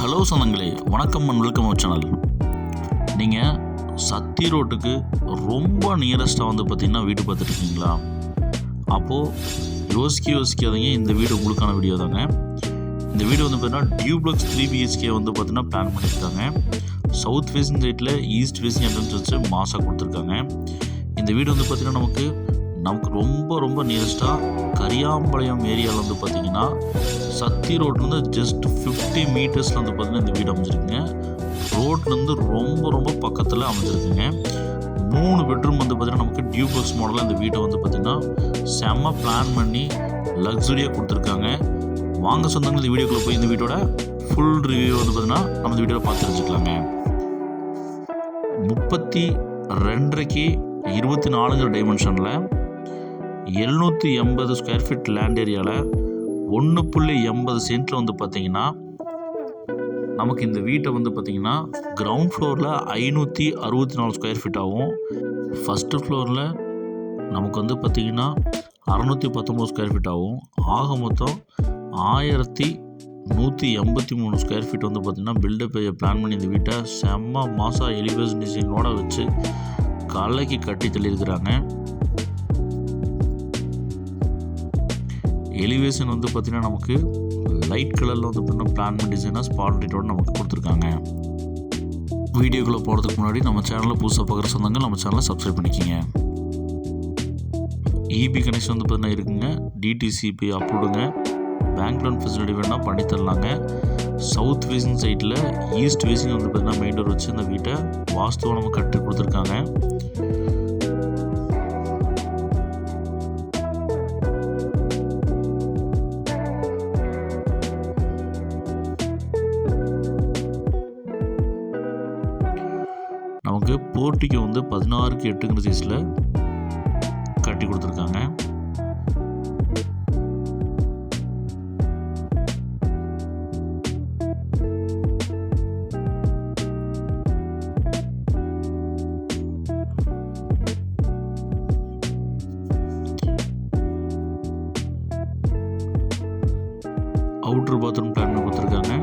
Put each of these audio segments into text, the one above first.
Hello சொந்தங்களே வணக்கம் and welcome our channel. நீங்கள் சத்தி ரோட்டுக்கு ரொம்ப நியரஸ்ட்டாக வந்து பார்த்தீங்கன்னா வீடு பார்த்துட்ருக்கீங்களா அப்போது யோசிக்க யோசிக்காதீங்க இந்த வீடு உங்களுக்கான வீடியோ தாங்க. இந்த வீடு வந்து பார்த்தீங்கன்னா டியூப்ளக்ஸ் த்ரீ பிஹெச்கே வந்து பார்த்தீங்கன்னா பிளான் பண்ணியிருக்காங்க. சவுத் ஃபேஸிங் சைட்டில் ஈஸ்ட் ஃபேஸிங் என்ட்ரன்ஸ் வச்சு மாசாக கொடுத்துருக்காங்க. இந்த வீடு வந்து பார்த்திங்கன்னா நமக்கு நமக்கு ரொம்ப ரொம்ப நியரஸ்ட்டாக கரியாம்பாளையம் ஏரியாவில் வந்து பார்த்திங்கன்னா சத்தி ரோட்லேருந்து ஜஸ்ட் ஃபிஃப்டி மீட்டர்ஸில் வந்து பார்த்திங்கன்னா இந்த வீடு அமைஞ்சிருக்குங்க. ரோட்லேருந்து ரொம்ப ரொம்ப பக்கத்தில் அமைஞ்சிருக்குங்க. மூணு பெட்ரூம் வந்து பார்த்திங்கன்னா நமக்கு டியூபஸ் மாடலில் இந்த வீட்டை வந்து பார்த்திங்கன்னா செம்ம பிளான் பண்ணி லக்ஸுரியாக கொடுத்துருக்காங்க. வாங்க சொந்தங்கள் இந்த வீடியோக்குள்ளே போய் இந்த வீட்டோட ஃபுல் ரிவ்யூ வந்து பார்த்திங்கன்னா நம்ம இந்த வீடியோவில் பார்த்து தெரிஞ்சுக்கலாங்க. முப்பத்தி ரெண்டரைக்கு இருபத்தி நாலுங்கிற டைமென்ஷனில் எழுநூற்றி எண்பது ஸ்கொயர் ஃபீட் லேண்ட் ஏரியாவில் ஒன்று புள்ளி எண்பது சென்ட்டில் வந்து பார்த்தீங்கன்னா நமக்கு இந்த வீட்டை வந்து பார்த்தீங்கன்னா கிரவுண்ட் ஃப்ளோரில் ஐநூற்றி அறுபத்தி நாலு ஸ்கொயர் ஃபீட்டாகவும் ஃபஸ்ட்டு ஃப்ளோரில் நமக்கு வந்து பார்த்திங்கன்னா அறநூற்றி பத்தொம்போது ஸ்கொயர் ஃபீட்டாகவும் ஆக மொத்தம் ஆயிரத்தி நூற்றி எண்பத்தி மூணு ஸ்கொயர் ஃபீட் வந்து பார்த்திங்கன்னா பில்டப் பிளான் பண்ணி இந்த வீட்டை செம்ம மாசா எலிவேஷன் டிசைனோட வச்சு கலைக்கு கட்டி தள்ளியிருக்கிறாங்க. எலிவேஷன் வந்து பார்த்திங்கன்னா நமக்கு லைட் கலரில் வந்து பார்த்தீங்கன்னா பிளான் பண்ணி டிசைனாக ஸ்பாட் லைட்டோட நமக்கு கொடுத்துருக்காங்க. வீடியோக்குள்ளே போகிறதுக்கு முன்னாடி நம்ம சேனலில் புதுசாக பார்க்குற சொந்தங்கள் நம்ம சேனலை சப்ஸ்கிரைப் பண்ணிக்கிங்க. இபி கனெக்ஷன் வந்து பார்த்தீங்கன்னா இருக்குங்க. டிடிசிபி அப்ரூவ்டுங்க பேங்க் லோன் ஃபெசிலிட்டி வேணால் பண்ணி தரலாங்க. சவுத் ஃபேஸிங் சைட்டில் ஈஸ்ட் ஃபேஸிங் வந்து பார்த்தீங்கன்னா மெயின் டோர் வச்சு இந்த வீட்டை வாஸ்துவை நம்ம கட்டி கொடுத்துருக்காங்க. போர்ட்டிக்கு வந்து பதினாறுக்கு எட்டுங்கிற சைஸில் கட்டி கொடுத்துருக்காங்க. அவுட்ரு பாத்ரூம் பிளான் கொடுத்துருக்காங்க.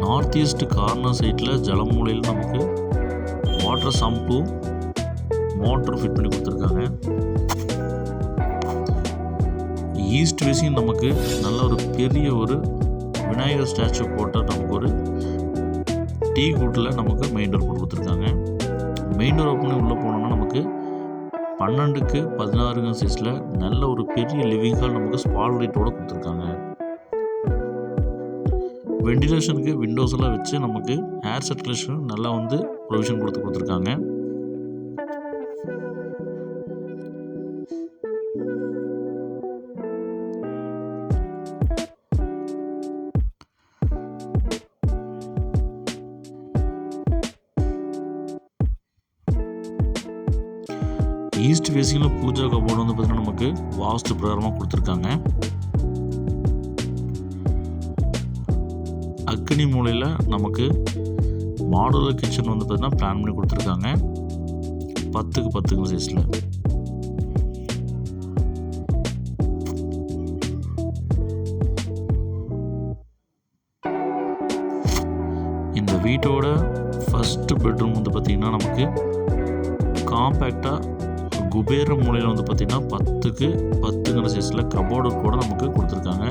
நார்த் ஈஸ்ட் கார்னர் சைட்டில் ஜலமூலையில் நமக்கு வாட்டர் சம்பு மோட்டர் ஃபிட் பண்ணி கொடுத்துருக்காங்க. ஈஸ்ட் வேசியும் நமக்கு நல்ல ஒரு பெரிய ஒரு விநாயகர் ஸ்டாச்சு போட்ட நமக்கு ஒரு டீ கூட்டில் நமக்கு மெயின் டோர் போட்டு கொடுத்துருக்காங்க. மெயின் டோர் ஓப்பன் உள்ளே போனோம்னா நமக்கு பன்னெண்டுக்கு பதினாறுங்க சைஸில் நல்ல ஒரு பெரிய லிவிங் ஹால் நமக்கு ஸ்பால் லைட்டோடு கொடுத்துருக்காங்க. வெண்டிலேஷனுக்கு விண்டோஸ்லாம் வச்சு நமக்கு ஏர் சர்க்குலேஷன் நல்லா வந்து ப்ரொவிஷன் கொடுத்து கொடுத்துருக்காங்க. ஈஸ்ட் ஃபேஸிங்கில் பூஜா கபோர்டு வந்து பார்த்தீங்கன்னா நமக்கு வாஸ்து பிரகாரமாக கொடுத்துருக்காங்க. அக்னி மூலையில் நமக்கு மாடுலர் கிச்சன் வந்து பார்த்திங்கன்னா பிளான் பண்ணி கொடுத்துருக்காங்க. பத்துக்கு பத்துக்கு சைஸில் இந்த வீட்டோட ஃபஸ்ட்டு பெட்ரூம் வந்து பார்த்திங்கன்னா நமக்கு காம்பேக்டாக குபேர மூலையில் வந்து பார்த்திங்கன்னா பத்துக்கு பத்துங்கிற சைஸில் கபோர்டு கூட நமக்கு கொடுத்துருக்காங்க.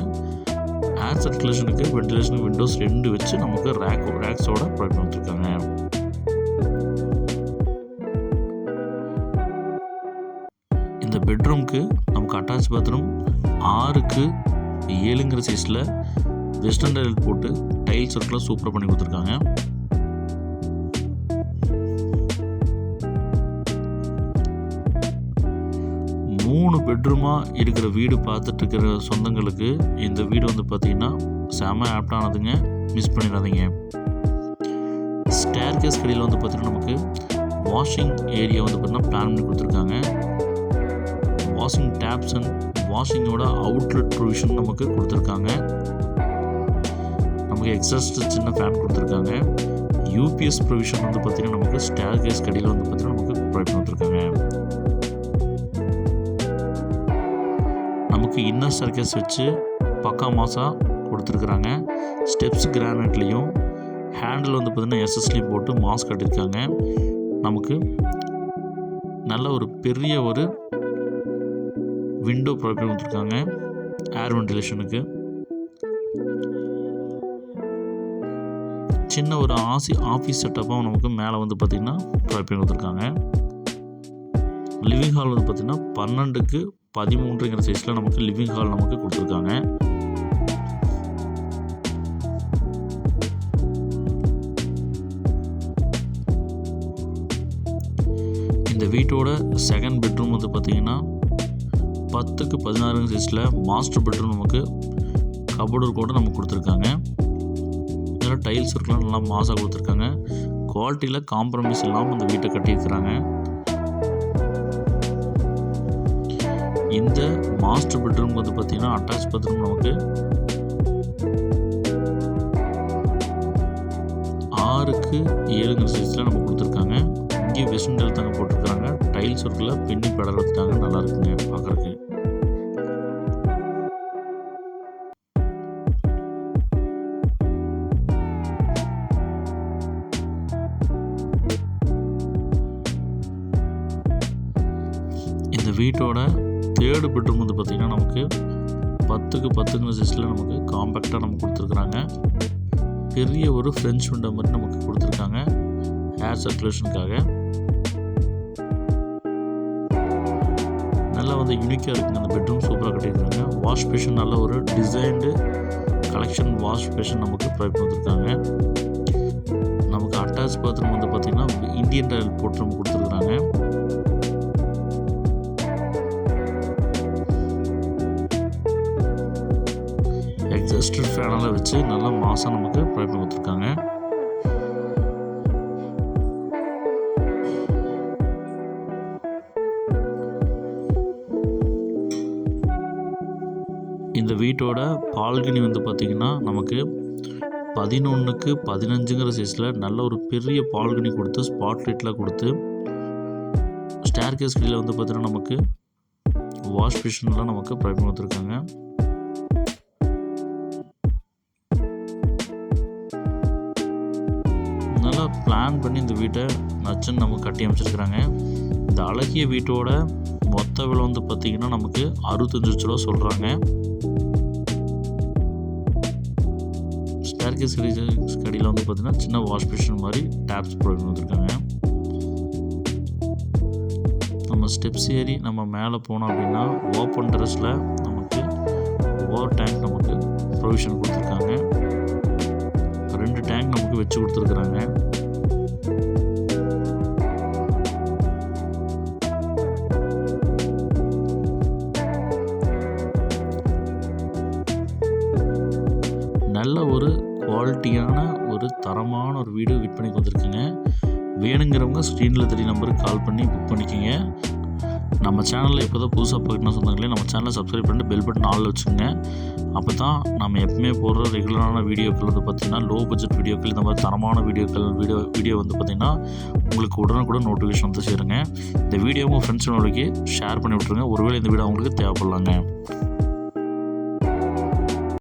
ஏர் சர்க்குலேஷனுக்கு வென்டிலேஷனுக்கு விண்டோஸ் ரெண்டு வச்சு நமக்கு ரேக் ரேக்ஸோட ப்ரொவைட் பண்ணிருக்காங்க இந்த பெட்ரூம்க்கு நமக்கு அட்டாச் பாத்ரூம் ஆறுக்கு ஏழுங்கிற சைஸில் வெஸ்டர்ன் டைல் போட்டு டைல்ஸ் ஒர்க்கெலாம் சூப்பராக பண்ணி கொடுத்துருக்காங்க. மூணு பெட்ரூமாக இருக்கிற வீடு பார்த்துட்டு இருக்கிற சொந்தங்களுக்கு இந்த வீடு வந்து பார்த்தீங்கன்னா செம ஆப்டானதுங்க மிஸ் பண்ணிடாதீங்க. ஸ்டேர் கேஸ் கடையில் வந்து பார்த்தீங்கன்னா நமக்கு வாஷிங் ஏரியா வந்து பார்த்தீங்கன்னா பிளான் பண்ணி கொடுத்துருக்காங்க. வாஷிங் டேப்ஸ் அண்ட் வாஷிங்கோட அவுட்லெட் ப்ரொவிஷன் நமக்கு கொடுத்துருக்காங்க. நமக்கு எக்ஸாஸ்ட் சின்ன ஃபேன் கொடுத்துருக்காங்க. யூபிஎஸ் ப்ரொவிஷன் வந்து பார்த்திங்கன்னா நமக்கு ஸ்டேர் கேஸ் கடையில் வந்து பார்த்தீங்கன்னா நமக்கு ப்ரொவைட் பண்ணிருக்காங்க. நமக்கு இன்னர் சர்க்கஸ் வச்சு பக்கா மாசாக கொடுத்துருக்குறாங்க. ஸ்டெப்ஸ் கிரானைட்லேயும் ஹேண்டில் வந்து பார்த்திங்கன்னா எஸ்எஸ்லேயும் போட்டு மாஸ்க் கட்டியிருக்காங்க. நமக்கு நல்ல ஒரு பெரிய ஒரு விண்டோ ப்ராப்ளம் கொடுத்துருக்காங்க. ஏர் வென்டிலேஷனுக்கு சின்ன ஒரு ஆசி ஆஃபீஸ் செட்டப்பாக நமக்கு மேலே வந்து பார்த்திங்கன்னா ப்ராப்ளம் கொடுத்துருக்காங்க. லிவிங் ஹால் வந்து பார்த்திங்கன்னா பன்னெண்டுக்கு பதிமூன்றுங்கிற சைஸில் நமக்கு லிவிங் ஹால் நமக்கு கொடுத்துருக்காங்க. இந்த வீட்டோட செகண்ட் பெட்ரூம் வந்து பார்த்திங்கன்னா பத்துக்கு பதினாறுங்க சைஸில் மாஸ்டர் பெட்ரூம் நமக்கு கபோர்டு கூட நமக்கு கொடுத்துருக்காங்க. இதில் டைல்ஸ் இருக்கலாம் நல்லா மாசாக கொடுத்துருக்காங்க. குவாலிட்டியில் காம்ப்ரமைஸ் இல்லாமல் இந்த வீட்டை கட்டியிருக்கிறாங்க. இந்த மாஸ்டர் பெட்ரூம் வந்து பார்த்திங்கன்னா அட்டாச் பாத்ரூம் நமக்கு ஆறுக்கு ஏழுங்கிற சைஸில் நம்ம கொடுத்துருக்காங்க. இங்கே வெஸ்டர்ன் டைல் தாங்க போட்டிருக்காங்க டைல்ஸ் ஒர்க்கில் பெண்ணி பெடல் வச்சுட்டாங்க. நல்லா இருக்குங்க பார்க்குறக்கு இந்த வீட்டோட தேர்டு பெட்ரூம் வந்து பார்த்திங்கன்னா நமக்கு பத்துக்கு பத்துங்கிற சைஸில் நமக்கு காம்பேக்டாக நமக்கு கொடுத்துருக்குறாங்க. பெரிய ஒரு ஃப்ரெஞ்ச் விண்டோ மாதிரி நமக்கு கொடுத்துருக்காங்க. ஏர் சர்க்குலேஷனுக்காக நல்லா வந்து யூனிக்காக இருக்குங்க அந்த பெட்ரூம் சூப்பராக கட்டியிருக்காங்க. வாஷ் பேஷன் நல்ல ஒரு டிசைன்டு கலெக்ஷன் வாஷ் பேஷன் நமக்கு ப்ரொவைட் பண்ணிருக்காங்க. நமக்கு அட்டாச் பாத்ரூம் வந்து பார்த்திங்கன்னா இந்தியன் டைல் போட்டு நம்ம கொடுத்துருக்குறாங்க. எக்ஸாஸ்டர் ஃபேனெல்லாம் வச்சு நல்லா மாதம் நமக்கு ப்ரொவைட் கொடுத்துருக்காங்க. இந்த வீட்டோட பால்கனி வந்து பார்த்திங்கன்னா நமக்கு பதினொன்றுக்கு பதினஞ்சுங்கிற சைஸில் நல்ல ஒரு பெரிய பால்கனி கொடுத்து ஸ்பாட் லைட்லாம் கொடுத்து ஸ்டேர் கேஸ் கீழே வந்து பார்த்திங்கன்னா நமக்கு வாஷ் மிஷின்லாம் நமக்கு ப்ரொவைட் கொடுத்துருக்காங்க. பிளான் பண்ணி இந்த வீட்டை நச்சுன்னு நமக்கு கட்டி அமைச்சிருக்கிறாங்க. இந்த அழகிய வீட்டோட மொத்த விலை வந்து பார்த்திங்கன்னா நமக்கு அறுபத்தஞ்சு லட்ச ரூபா சொல்கிறாங்க ஸ்டேர்கேஸ் கடியில் வந்து பார்த்திங்கன்னா சின்ன வாஷ் மிஷின் மாதிரி டேப்ஸ் ப்ரொவைட் பண்ணிருக்காங்க நம்ம ஸ்டெப்ஸ் ஏறி நம்ம மேலே போனோம் அப்படின்னா ஓப்பன் டெரஸில் நமக்கு ஓவர் டேங்க் நமக்கு ப்ரொவிஷன் கொடுத்துருக்காங்க. ரெண்டு டேங்க் நமக்கு வச்சு கொடுத்துருக்குறாங்க. நல்ல ஒரு குவாலிட்டியான ஒரு தரமான ஒரு வீடு விற்பனைக்கு வந்திருக்குங்க. வேணுங்கிறவங்க ஸ்க்ரீனில் தெரிய நம்பருக்கு கால் பண்ணி புக் பண்ணிக்கோங்க. நம்ம சேனலில் இப்போ தான் புதுசாக பார்க்கணும் சொன்னாங்களே நம்ம சேனலை சப்ஸ்கிரைப் பண்ணிட்டு பெல் பட்டன் ஆள் வச்சுக்கோங்க. அப்போ தான் நம்ம எப்பவுமே போடுற ரெகுலரான வீடியோக்கள் வந்து பார்த்திங்கன்னா லோ பட்ஜெட் வீடியோக்கள் இந்த மாதிரி தரமான வீடியோக்கள் வீடியோ வீடியோ வந்து பார்த்திங்கன்னா உங்களுக்கு உடனுக்குடன் நோட்டிஃபிகேஷன் வந்து சேருங்க. இந்த வீடியோ உங்கள் ஃப்ரெண்ட்ஸ் ஷேர் பண்ணி விட்ருங்க ஒருவேளை இந்த வீடியோ அவங்களுக்கு தேவைப்படலாங்க.